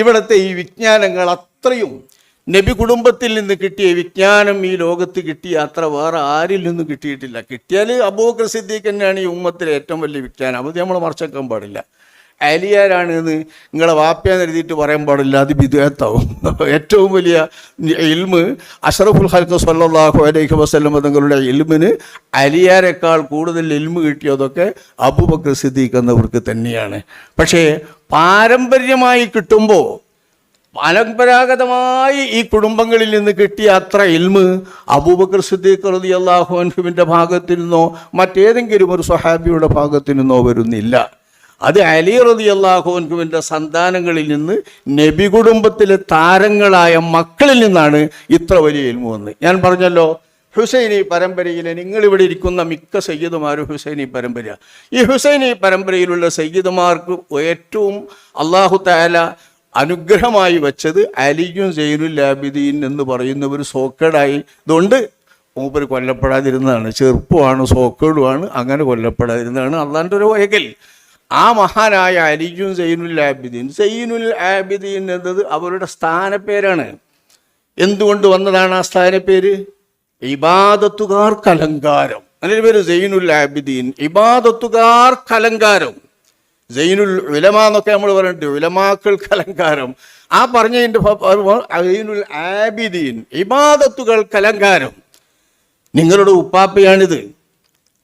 ഇവിടുത്തെ ഈ വിജ്ഞാനങ്ങൾ അത്രയും. നബി കുടുംബത്തിൽ നിന്ന് കിട്ടിയ വിജ്ഞാനം ഈ ലോകത്ത് കിട്ടിയ അത്ര വേറെ ആരിൽ നിന്നും കിട്ടിയിട്ടില്ല. കിട്ടിയാൽ അബൂബക്കർ സിദ്ദീഖ് തന്നെയാണ് ഈ ഉമ്മത്തിലെ ഏറ്റവും വലിയ വിജ്ഞാനം. അത് നമ്മൾ മറച്ചേക്കാൻ പാടില്ല. അലിയാരാണ് എന്ന് നിങ്ങളെ വാപ്പയെന്ന് എഴുതിയിട്ട് പറയാൻ പാടില്ല. അത് വിദേഹത്താവും ഏറ്റവും വലിയ ഇൽമ് അഷറഫുൽ ഹൽക്ക് സല്ലാഹു അലൈഹി വസ്ലം തങ്ങളുടെ ഇൽമിന് അലിയാരെക്കാൾ കൂടുതൽ ഇൽമ് കിട്ടിയതൊക്കെ അബൂബക്കർ സിദ്ദീഖ് എന്നവർക്ക് തന്നെയാണ്. പക്ഷേ പാരമ്പര്യമായി കിട്ടുമ്പോൾ പരമ്പരാഗതമായി ഈ കുടുംബങ്ങളിൽ നിന്ന് കിട്ടിയ അത്ര ഇൽമ് അബൂബക്കർ സിദ്ദീഖ് റതി അള്ളാഹു അൻഹുവിന്റെ ഭാഗത്തു നിന്നോ മറ്റേതെങ്കിലും ഒരു സ്വഹാബിയുടെ ഭാഗത്തു നിന്നോ വരുന്നില്ല. അത് അലി റതി അള്ളാഹുവിന്റെ സന്താനങ്ങളിൽ നിന്ന് നബി കുടുംബത്തിലെ താരങ്ങളായ മക്കളിൽ നിന്നാണ് ഇത്ര വലിയ ഇൽമു വന്ന് ഞാൻ പറഞ്ഞല്ലോ ഹുസൈനി പരമ്പരയിലെ നിങ്ങളിവിടെ ഇരിക്കുന്ന മിക്ക സയ്യിദുമാരും ഹുസൈനി പരമ്പര ഈ ഹുസൈനി പരമ്പരയിലുള്ള സയ്യിദുമാർക്ക് ഏറ്റവും അള്ളാഹു താല അനുഗ്രഹമായി വെച്ചത് അലിയും സൈനുൽ ലാബിദീൻ എന്ന് പറയുന്ന ഒരു സോക്കേടായി. ഇതുകൊണ്ട് മൂപ്പർ കൊല്ലപ്പെടാതിരുന്നതാണ്. ചെറുപ്പമാണ് സോക്കേടുമാണ് അങ്ങനെ കൊല്ലപ്പെടാതിരുന്നതാണ് അള്ളാന്റെ ഒരു വയകൽ ആ മഹാനായ അലിയും സൈനുൽ ആബിദീൻ സൈനുൽ ആബിദീൻ എന്നത് അവരുടെ സ്ഥാനപ്പേരാണ്. എന്തുകൊണ്ട് വന്നതാണ് ആ സ്ഥാനപ്പേര്? ഇബാദത്തുകാർക്ക് കലങ്കാരം അതിന്റെ പേര് സൈനുൽ ആബിദീൻ. ഇബാദത്തുകാർക്ക് കലങ്കാരം. സൈനുൽ ഉലമ എന്നൊക്കെ നമ്മൾ പറഞ്ഞിട്ട് ഉലമാക്കൾക്ക് കലങ്കാരം ആ പറഞ്ഞതിന്റെ സൈനുൽ ആബിദീൻ. ഇബാദത്തുകൾക്ക് കലങ്കാരം. നിങ്ങളുടെ ഉപ്പാപ്പയാണിത്.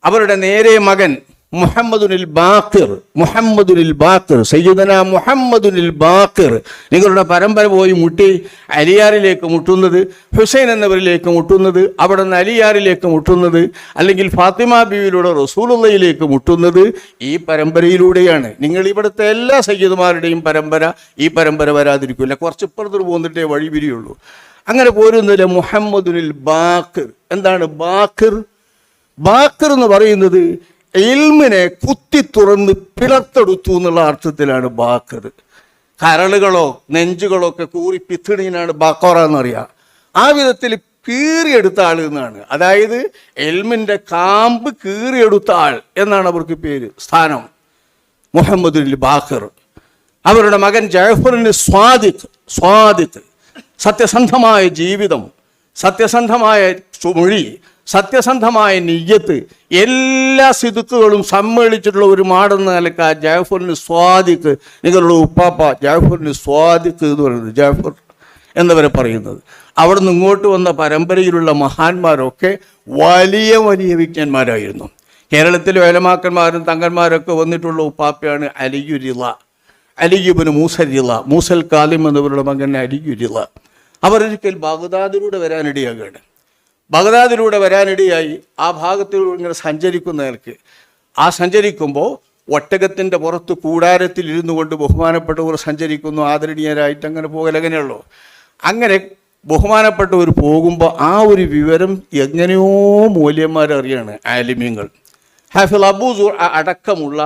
അവരുടെ നേരെ മകൻ മുഹമ്മദുനിൽ ബാക്കിർ മുഹമ്മദുനിൽ ബാക്കിർ സയ്യിദന മുഹമ്മദുനിൽ ബാക്കിർ. നിങ്ങളുടെ പരമ്പര പോയി മുട്ടി അലിയാറിലേക്ക് മുട്ടുന്നത് ഹുസൈൻ എന്നവരിലേക്ക് മുട്ടുന്നത് അവിടെ നിന്ന് അലിയാറിലേക്ക് മുട്ടുന്നത് അല്ലെങ്കിൽ ഫാത്തിമ ബീവിയിലൂടെ റസൂലുള്ളയിലേക്ക് മുട്ടുന്നത് ഈ പരമ്പരയിലൂടെയാണ്. നിങ്ങൾ ഇവിടുത്തെ എല്ലാ സയ്യിദുമാരുടെയും പരമ്പര ഈ പരമ്പര വരാതിരിക്കില്ല. കുറച്ച് ഇപ്പുറത്തു പോന്നിട്ടേ വഴി പിരിയുള്ളൂ. അങ്ങനെ പോരുന്നില്ല മുഹമ്മദുനിൽ ബാക്കിർ. എന്താണ് ബാക്കിർ? ബാക്കർ എന്ന് പറയുന്നത് ഇൽമിനെ കുത്തി തുറന്ന് പിളർത്തെടുത്തു എന്നുള്ള അർത്ഥത്തിലാണ് ബാക്കർ കരളുകളോ നെഞ്ചുകളോ ഒക്കെ കൂറി പിത്തിടീനാണ് ബാക്കോറ എന്നറിയാം ആ വിധത്തിൽ കീറിയെടുത്ത ആൾ എന്നാണ്. അതായത് എൽമിന്റെ കാമ്പ് കീറിയെടുത്ത ആൾ എന്നാണ് അവർക്ക് പേര് സ്ഥാനം. മുഹമ്മദുൽ ബാക്കർ. അവരുടെ മകൻ ജയഫറിന് സ്വാദിത്ത് സ്വാദിത്ത് സത്യസന്ധമായ ജീവിതം സത്യസന്ധമായ മൊഴി സത്യസന്ധമായ നെയ്യത്ത് എല്ലാ സിതുക്കുകളും സമ്മേളിച്ചിട്ടുള്ള ഒരു മാടെന്ന നിലയ്ക്ക് ആ ജാഫറിന് സ്വാദിക്ക് നിങ്ങളുടെ ഉപ്പാപ്പ ജാഫറിന് സ്വാദിക്ക് എന്ന് പറയുന്നത് ജാഫർ എന്നവരെ പറയുന്നത്. അവിടെ നിന്ന് ഇങ്ങോട്ട് വന്ന പരമ്പരയിലുള്ള മഹാന്മാരൊക്കെ വലിയ വലിയ വിജ്ഞന്മാരായിരുന്നു. കേരളത്തിലെ വേലമാക്കന്മാരും തങ്കന്മാരൊക്കെ വന്നിട്ടുള്ള ഉപ്പാപ്പയാണ് അലിയുരിള. അലിയുബിന് മൂസരിള മൂസൽ കാലിം എന്നവരുടെ മകൻ അലിയുരിള. അവരൊരിക്കൽ ബാഗ്ദാദിലൂടെ വരാനിടയാകുകയാണ് ബഗ്ദാദിലൂടെ വരാനിടയായി ആ ഭാഗത്തിലൂടെ ഇങ്ങനെ സഞ്ചരിക്കുന്നവർക്ക് ആ സഞ്ചരിക്കുമ്പോൾ ഒട്ടകത്തിന്റെ പുറത്ത് കൂടാരത്തിൽ ഇരുന്നു കൊണ്ട് ബഹുമാനപ്പെട്ടവർ സഞ്ചരിക്കുന്നു ആദരണീയരായിട്ട് അങ്ങനെ പോകലങ്ങനെയുള്ളൂ അങ്ങനെ ബഹുമാനപ്പെട്ടവർ പോകുമ്പോൾ ആ ഒരു വിവരം എങ്ങനെയോ മൂല്യന്മാരറിയാണ് ആലിമ്യങ്ങൾ ഹാഫിൽ അബൂസൂർ അടക്കമുള്ള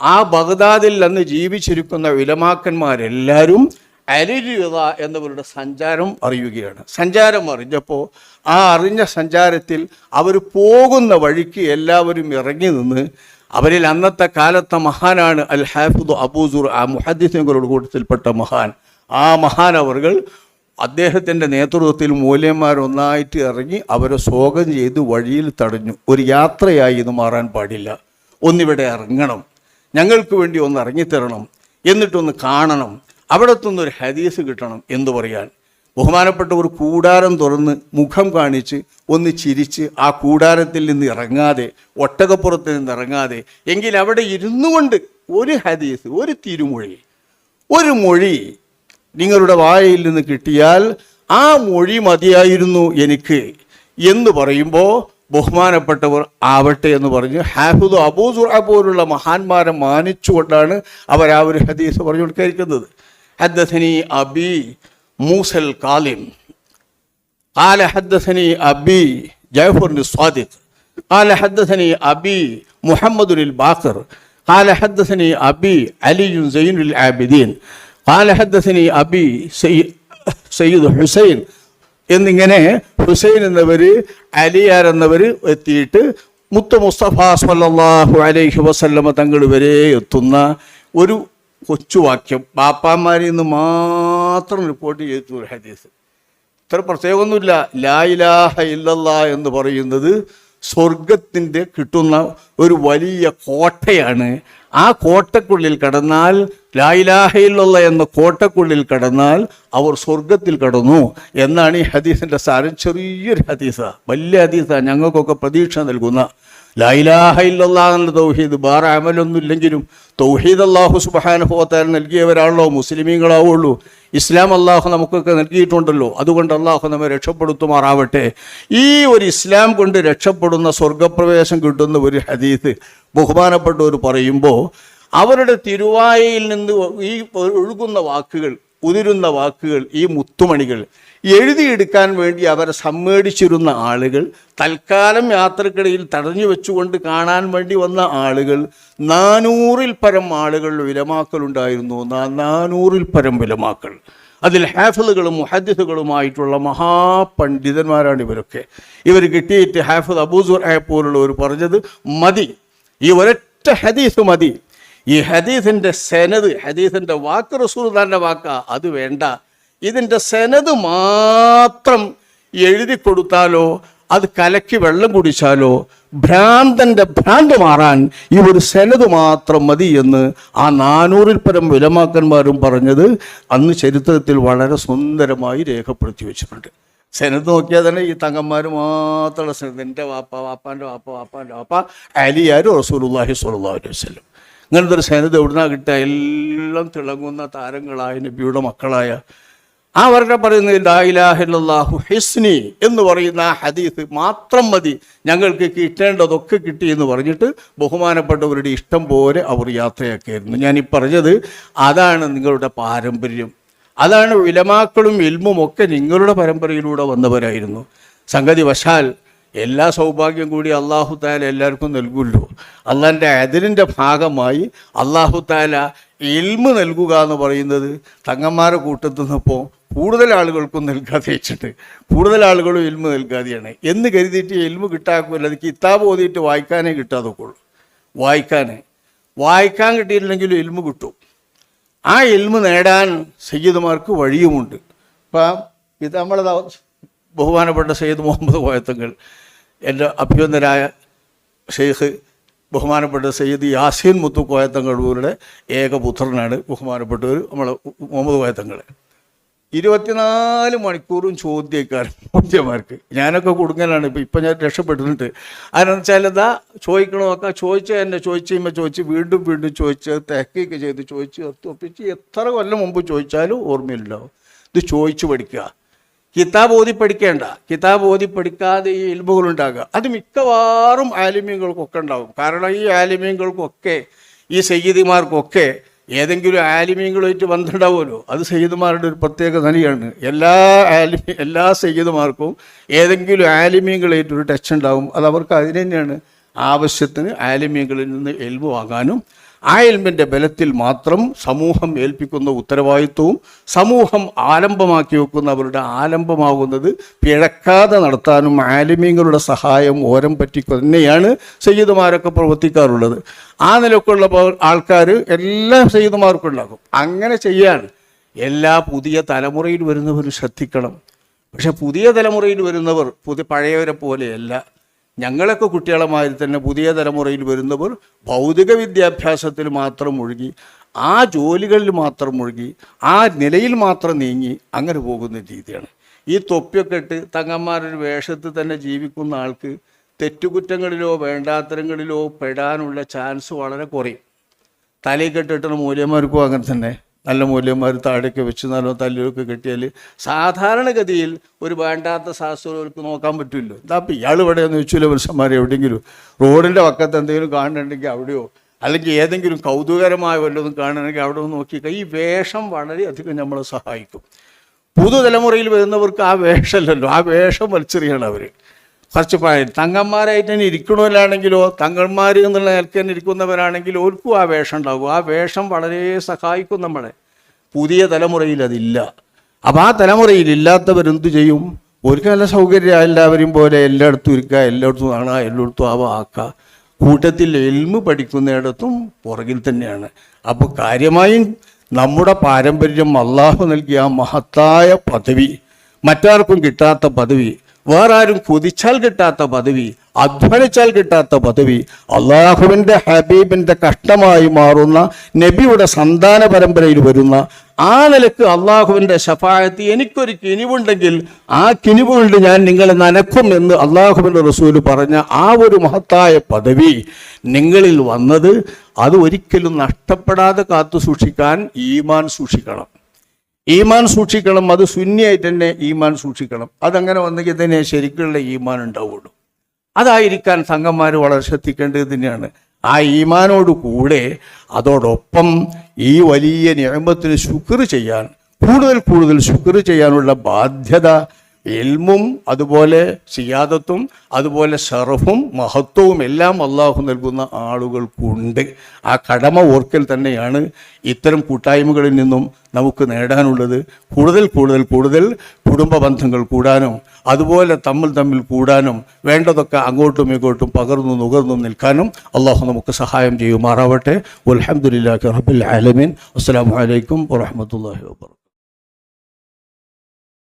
ആ ബഗ്ദാദിൽ അന്ന് ജീവിച്ചിരിക്കുന്ന വിലമാക്കന്മാരെല്ലാവരും അലിരിത എന്നവരുടെ സഞ്ചാരം അറിയുകയാണ്. സഞ്ചാരം അറിഞ്ഞപ്പോൾ ആ അറിഞ്ഞ സഞ്ചാരത്തിൽ അവർ പോകുന്ന വഴിക്ക് എല്ലാവരും ഇറങ്ങി നിന്ന് അവരിൽ അന്നത്തെ കാലത്തെ മഹാനാണ് അൽ ഹാഫിദ് അബൂസുർ ആ മുഹദ്ദിസുകളുടെ കൂട്ടത്തിൽപ്പെട്ട മഹാൻ. ആ മഹാൻ അവർകൾ അദ്ദേഹത്തിന്റെ നേതൃത്വത്തിൽ മൂല്യന്മാരൊന്നായിട്ട് ഇറങ്ങി അവരെ സ്വാഗതം ചെയ്ത് വഴിയിൽ തടഞ്ഞു. ഒരു യാത്രയായി ഇത് മാറാൻ പാടില്ല. ഒന്നിവിടെ ഇറങ്ങണം. ഞങ്ങൾക്ക് വേണ്ടി ഒന്ന് ഇറങ്ങിത്തരണം. എന്നിട്ടൊന്ന് കാണണം. അവിടെ ഒരു ഹദീസ് കിട്ടണം എന്ന് പറയാൻ. ബഹുമാനപ്പെട്ട ഒരു കൂടാരം തുറന്ന് മുഖം കാണിച്ച് ഒന്ന് ചിരിച്ച് ആ കൂടാരത്തിൽ നിന്ന് ഇറങ്ങാതെ ഒട്ടകപ്പുറത്ത് നിന്ന് ഇറങ്ങാതെ എങ്കിൽ അവിടെ ഇരുന്നു കൊണ്ട് ഒരു ഹദീസ് ഒരു തിരുമൊഴി. ഒരു മൊഴി നിങ്ങളുടെ വായയിൽ നിന്ന് കിട്ടിയാൽ ആ മൊഴി മതിയായിരുന്നു എനിക്ക് എന്ന് പറയുമ്പോൾ ബഹുമാനപ്പെട്ടവർ ആവട്ടെ എന്ന് പറഞ്ഞ് ഹാഫിദ് അബൂസുറ പോലുള്ള മഹാന്മാരെ മാനിച്ചുകൊണ്ടാണ് അവർ ആ ഒരു ഹദീസ് പറഞ്ഞു കൊടുക്കാതിരിക്കുന്നത് حدثني أبي موسى الكاظم قال حدثني أبي جعفر الصادق قال حدثني أبي محمد الباقر قال حدثني أبي علي زين العابدين قال حدثني أبي سي- سيد حسين എന്നിങ്ങനെ ഹുസൈൻ എന്നവർ അലിയാർ എന്നവർ എത്തിയിട്ട് മുത്ത മുസ്തഫ സല്ലല്ലാഹു അലൈഹി വസല്ലമ തങ്ങൾ വരെ എത്തുന്ന ഒരു കൊച്ചുവാക്യം. ബാപ്പാന്മാരിൽ നിന്ന് മാത്രം റിപ്പോർട്ട് ചെയ്തു ഒരു ഹദീസ്. ഇത്ര പ്രത്യേകമൊന്നുമില്ല. ലായിലാഹ ഇല്ലല്ല എന്ന് പറയുന്നത് സ്വർഗത്തിന്റെ കിട്ടുന്ന ഒരു വലിയ കോട്ടയാണ്. ആ കോട്ടക്കുള്ളിൽ കടന്നാൽ ലായിലാഹയിലുള്ള എന്ന കോട്ടക്കുള്ളിൽ കടന്നാൽ അവർ സ്വർഗത്തിൽ കടന്നു എന്നാണ് ഈ ഹദീസിന്റെ സാരം. ചെറിയൊരു ഹദീസ. വലിയ ഹദീസാണ് ഞങ്ങൾക്കൊക്കെ പ്രതീക്ഷ നൽകുന്ന ലായിലാഹ ഇല്ലല്ലാ എന്നുള്ള തൗഹീദ് വേറെ അമലൊന്നും ഇല്ലെങ്കിലും തൗഹീദ് അള്ളാഹു സുബഹാനുഭവത്താൽ നൽകിയവരാണല്ലോ മുസ്ലിമീങ്ങളാവുള്ളൂ. ഇസ്ലാം അള്ളാഹു നമുക്കൊക്കെ നൽകിയിട്ടുണ്ടല്ലോ. അതുകൊണ്ട് അള്ളാഹു നമ്മെ രക്ഷപ്പെടുത്തുമാറാവട്ടെ. ഈ ഒരു ഇസ്ലാം കൊണ്ട് രക്ഷപ്പെടുന്ന സ്വർഗപ്രവേശം കിട്ടുന്ന ഒരു ഹദീസ് ബഹുമാനപ്പെട്ടവർ പറയുമ്പോൾ അവരുടെ തിരുവായയിൽ നിന്ന് ഈ ഒഴുകുന്ന വാക്കുകൾ ഉതിരുന്ന വാക്കുകൾ ഈ മുത്തുമണികൾ എഴുതിയെടുക്കാൻ വേണ്ടി അവരെ സമ്മേടിച്ചിരുന്ന ആളുകൾ തൽക്കാലം യാത്രക്കിടയിൽ തടഞ്ഞു വെച്ചുകൊണ്ട് കാണാൻ വേണ്ടി വന്ന ആളുകൾ നാനൂറിൽ പരം ആളുകൾ വിലമാക്കലുണ്ടായിരുന്നു. നാനൂറിൽ പരം വിലമാക്കൾ അതിൽ ഹാഫിളുകളും മുഹദ്ദിസുകളുമായിട്ടുള്ള മഹാപണ്ഡിതന്മാരാണ് ഇവരൊക്കെ. ഇവർ കിട്ടിയിട്ട് ഹാഫിദ് അബൂസുർ പോലുള്ളവർ പറഞ്ഞത് മതി. ഈ ഒരൊറ്റ ഹദീസ് മതി. ഈ ഹദീസിന്റെ സെനത് ഹദീസിന്റെ വാക്ക് റസൂൽ തന്നെ വാക്ക. അത് വേണ്ട. ഇതിന്റെ സെനത് മാത്രം എഴുതി കൊടുത്താലോ അത് കലക്കി വെള്ളം കുടിച്ചാലോ ഭ്രാന്തന്റെ ഭ്രാന്ത് മാറാൻ ഈ ഒരു സെനത് മാത്രം മതി എന്ന് ആ നാനൂറിൽ പരം വിലമാക്കന്മാരും പറഞ്ഞത് അന്ന് ചരിത്രത്തിൽ വളരെ സുന്ദരമായി രേഖപ്പെടുത്തി വെച്ചിട്ടുണ്ട്. സെനത്ത് നോക്കിയാൽ തന്നെ ഈ തങ്ങന്മാർ മാത്രമുള്ള സെനത്ത് എന്റെ വാപ്പ വാപ്പാന്റെ വാപ്പ വാപ്പാന്റെ വാപ്പ അലിയാരും റസൂലുള്ളാഹി സ്വല്ലല്ലാഹു അലൈഹി വസല്ലം. ഇങ്ങനത്തെ ഒരു സെനത് എവിടുന്നാ കിട്ടുക? എല്ലാം തിളങ്ങുന്ന താരങ്ങളായ നബിയുടെ മക്കളായ ആ അവരുടെ പറയുന്നത് ലായിലാഹില്ലാഹു ഹിസ്നി എന്ന് പറയുന്ന ആ ഹദീസ് മാത്രം മതി. ഞങ്ങൾക്ക് കിട്ടേണ്ടതൊക്കെ കിട്ടി എന്ന് പറഞ്ഞിട്ട് ബഹുമാനപ്പെട്ടവരുടെ ഇഷ്ടം പോലെ അവർ യാത്രയാക്കിയായിരുന്നു ഞാൻ ഈ പറഞ്ഞത് അതാണ് നിങ്ങളുടെ പാരമ്പര്യം. അതാണ് വിലമാക്കളും ഇൽമും ഒക്കെ നിങ്ങളുടെ പരമ്പരയിലൂടെ വന്നവരായിരുന്നു. സംഗതി വശാൽ എല്ലാ സൗഭാഗ്യം കൂടി അള്ളാഹു താല എല്ലാവർക്കും നൽകുമല്ലോ. അള്ളാന്റെ അതിലിന്റെ ഭാഗമായി അള്ളാഹു താല ഇൽമ് നൽകുക എന്ന് പറയുന്നത് തങ്ങന്മാരെ കൂട്ടത്തു നിന്നപ്പോൾ കൂടുതൽ ആളുകൾക്കും നൽകാതെ വെച്ചിട്ട് കൂടുതൽ ആളുകളും ഇൽമ് നൽകാതെയാണ്. എന്ന് കരുതിയിട്ട് ഇൽമ് കിട്ടാക്കില്ല അത് കിതാബ് ഓതിയിട്ട് വായിക്കാനേ കിട്ടാതൊക്കെയുള്ളൂ വായിക്കാനേ. വായിക്കാൻ കിട്ടിയിട്ടില്ലെങ്കിലും ഇൽമ് കിട്ടും. ആ ഇൽമ് നേടാൻ സയ്യിദ്മാർക്ക് വഴിയുമുണ്ട്. ഇപ്പം ഇത് നമ്മളത് ബഹുമാനപ്പെട്ട സെയ്ദ് മുഹമ്മദ് കോയത്തങ്ങൾ എന്റെ അഭ്യന്തരായ ഷെയ്ഖ് ബഹുമാനപ്പെട്ട സയ്യിദ് യാസീൻ മുത്തു കോയത്തങ്ങളുടെ ഏകപുത്രനാണ് ബഹുമാനപ്പെട്ടവർ നമ്മളെ മുഹമ്മദ് കോയത്തങ്ങൾ. ഇരുപത്തിനാല് മണിക്കൂറും ചോദ്യക്കാരൻ ചോദ്യമാർക്ക് ഞാനൊക്കെ കൊടുങ്ങലാണ് ഇപ്പം ഇപ്പം ഞാൻ രക്ഷപ്പെട്ടിട്ടുണ്ട്. അതെന്ന് വെച്ചാൽ എന്താ? ചോദിക്കണമൊക്കെ ചോദിച്ച എന്നെ ചോദിച്ച് കഴിയുമ്പോൾ ചോദിച്ച് വീണ്ടും വീണ്ടും ചോദിച്ച് തെക്കൊക്കെ ചെയ്ത് ചോദിച്ച് ഒപ്പിച്ച് എത്ര കൊല്ലം മുമ്പ് ചോദിച്ചാലും ഓർമ്മയിലുണ്ടാവും. ഇത് ചോദിച്ചു പഠിക്കുക. കിതാബ് ഓതി പഠിക്കേണ്ട കിതാബ് ഓതി പഠിക്കാതെ ഈ എലുമ്പുകൾ ഉണ്ടാകുക അത് മിക്കവാറും ആലിമ്യങ്ങൾക്കൊക്കെ ഉണ്ടാകും. കാരണം ഈ ആലിമ്യങ്ങൾക്കൊക്കെ ഈ സയ്യിദിമാർക്കൊക്കെ ഏതെങ്കിലും ആലിമ്യങ്ങളുമായിട്ട് ബന്ധമുണ്ടാവുമല്ലോ അത് സയ്യിദ്മാരുടെ ഒരു പ്രത്യേക തനിയാണ് എല്ലാ ആലിമി എല്ലാ സയ്യിദ്മാർക്കും ഏതെങ്കിലും ആലിമ്യങ്ങളായിട്ടൊരു ടച്ച് ഉണ്ടാവും അത് അവർക്ക് അതിന് തന്നെയാണ് ആവശ്യത്തിന് ആലിമ്യങ്ങളിൽ നിന്ന് എൽബ് വാങ്ങാനും ആ എൽമിന്റെ ബലത്തിൽ മാത്രം സമൂഹം ഏൽപ്പിക്കുന്ന ഉത്തരവാദിത്വവും സമൂഹം ആലംബമാക്കി വെക്കുന്ന അവരുടെ ആലംബമാകുന്നത് പിഴക്കാതെ നടത്താനും ആലിമീങ്ങളുടെ സഹായം ഓരം പറ്റി തന്നെയാണ് സയ്യിദുമാരൊക്കെ പ്രവർത്തിക്കാറുള്ളത്. ആ നിലക്കുള്ള ആൾക്കാർ എല്ലാം സയ്യിദുമാർക്കും ഉണ്ടാകും. അങ്ങനെ ചെയ്യാണ് എല്ലാ പുതിയ തലമുറയിൽ വരുന്നവർ ശ്രദ്ധിക്കണം. പക്ഷെ പുതിയ തലമുറയിൽ വരുന്നവർ പുതിയ പഴയവരെ പോലെയല്ല. ഞങ്ങളൊക്കെ കുട്ടികളെ തന്നെ പുതിയ തലമുറയിൽ വരുന്നവർ ഭൗതിക വിദ്യാഭ്യാസത്തിൽ മാത്രം മുഴുകി ആ ജോലികളിൽ മാത്രം മുഴുകി ആ നിലയിൽ മാത്രം നീങ്ങി അങ്ങനെ പോകുന്ന രീതിയാണ്. ഈ തൊപ്പിയൊക്കെ ഇട്ട് തങ്ങന്മാരൊരു വേഷത്തിൽ തന്നെ ജീവിക്കുന്ന ആൾക്ക് തെറ്റുകുറ്റങ്ങളിലോ വേണ്ടാത്തരങ്ങളിലോ പെടാനുള്ള ചാൻസ് വളരെ കുറയും. തലയിൽ കെട്ടിട്ടുള്ള മൂല്യന്മാർക്കും അങ്ങനെ തന്നെ. നല്ല മൂല്യന്മാർ താഴെയൊക്കെ വെച്ച് നല്ല തല്ലിയൊക്കെ കെട്ടിയാൽ സാധാരണഗതിയിൽ ഒരു വേണ്ടാത്ത ശാസ്ത്രങ്ങൾക്ക് നോക്കാൻ പറ്റില്ലോ എന്താ ഇപ്പം ഇയാൾ എവിടെയെന്ന് വെച്ചില്ല പുരുഷന്മാർ എവിടെയെങ്കിലും റോഡിന്റെ പക്കത്ത് എന്തെങ്കിലും കാണുന്നുണ്ടെങ്കിൽ അവിടെയോ അല്ലെങ്കിൽ ഏതെങ്കിലും കൗതുകരമായ വല്ലതും കാണുകയാണെങ്കിൽ അവിടെ ഒന്ന് നോക്കി ഈ വേഷം വളരെയധികം നമ്മളെ സഹായിക്കും. പുതുതലമുറയിൽ വരുന്നവർക്ക് ആ വേഷമല്ലല്ലോ. ആ വേഷം വലിച്ചെറിയണം അവർ കുറച്ച് പഴയ തങ്ങന്മാരായിട്ട് തന്നെ ഇരിക്കണവരാണെങ്കിലോ തങ്ങന്മാർ എന്നുള്ള നിലയ്ക്ക് തന്നെ ഇരിക്കുന്നവരാണെങ്കിലോ ഓർക്കും ആ വേഷം ഉണ്ടാകും. ആ വേഷം വളരെ സഹായിക്കും നമ്മളെ. പുതിയ തലമുറയിൽ അതില്ല. അപ്പം ആ തലമുറയിൽ ഇല്ലാത്തവരെന്ത് ചെയ്യും? ഒരു നല്ല സൗകര്യം എല്ലാവരും പോലെ എല്ലായിടത്തും ഇരിക്കുക എല്ലായിടത്തും കാണുക എല്ലായിടത്തും ആവുക ആക്കുക കൂട്ടത്തിൽ എൽമ് പഠിക്കുന്നിടത്തും പുറകിൽ തന്നെയാണ്. അപ്പോൾ കാര്യമായും നമ്മുടെ പാരമ്പര്യം അള്ളാഹു നൽകിയ ആ മഹത്തായ പദവി മറ്റാർക്കും കിട്ടാത്ത പദവി വേറെ ആരും കൊതിച്ചാൽ കിട്ടാത്ത പദവി അധ്വാനിച്ചാൽ കിട്ടാത്ത പദവി അള്ളാഹുവിന്റെ ഹബീബിന്റെ കഷ്ടമായി മാറുന്ന നബിയുടെ സന്താന പരമ്പരയിൽ വരുന്ന ആ നിലയ്ക്ക് അള്ളാഹുവിന്റെ ശഫായത്ത് എനിക്കൊരു കിനിവുണ്ടെങ്കിൽ ആ കിനിവ് കൊണ്ട് ഞാൻ നിങ്ങളെ നനക്കും എന്ന് അള്ളാഹുവിന്റെ റസൂൽ പറഞ്ഞ ആ ഒരു മഹത്തായ പദവി നിങ്ങളിൽ വന്നത് അത് ഒരിക്കലും നഷ്ടപ്പെടാതെ കാത്തു സൂക്ഷിക്കാൻ ഈമാൻ സൂക്ഷിക്കണം. ഈമാൻ സൂക്ഷിക്കണം അത് ശൂന്യമായിട്ട് തന്നെ ഈമാൻ സൂക്ഷിക്കണം. അതങ്ങനെ വന്നെങ്കിൽ തന്നെ ശരിക്കുള്ള ഈമാൻ ഉണ്ടാവുള്ളൂ. അതായിരിക്കാൻ സംഘന്മാർ വളരെ ശ്രദ്ധിക്കേണ്ടത് തന്നെയാണ്. ആ ഈമാനോട് കൂടെ അതോടൊപ്പം ഈ വലിയ നിയമത്തിന് ശുക്ർ ചെയ്യാൻ കൂടുതൽ കൂടുതൽ ശുക്ർ ചെയ്യാനുള്ള ബാധ്യത എൽമും അതുപോലെ സിയാദത്തും അതുപോലെ ഷറഫും മഹത്വവും എല്ലാം അള്ളാഹു നൽകുന്ന ആളുകൾക്കുണ്ട്. ആ കടമ ഓർക്കൽ തന്നെയാണ് ഇത്തരം കൂട്ടായ്മകളിൽ നിന്നും നമുക്ക് നേടാനുള്ളത്. കൂടുതൽ കൂടുതൽ കൂടുതൽ കുടുംബ ബന്ധങ്ങൾ കൂടാനും അതുപോലെ തമ്മിൽ തമ്മിൽ കൂടാനും വേണ്ടതൊക്കെ അങ്ങോട്ടും ഇങ്ങോട്ടും പകർന്നു നുകർന്നു നിൽക്കാനും അള്ളാഹു നമുക്ക് സഹായം ചെയ്യുമാറാവട്ടെ. അലഹമുല്ലാ റബുൽ ആലമീൻ. അസ്സാം വലൈക്കും വാഹമത്തല്ലാഹി വാബർക്കാത്തു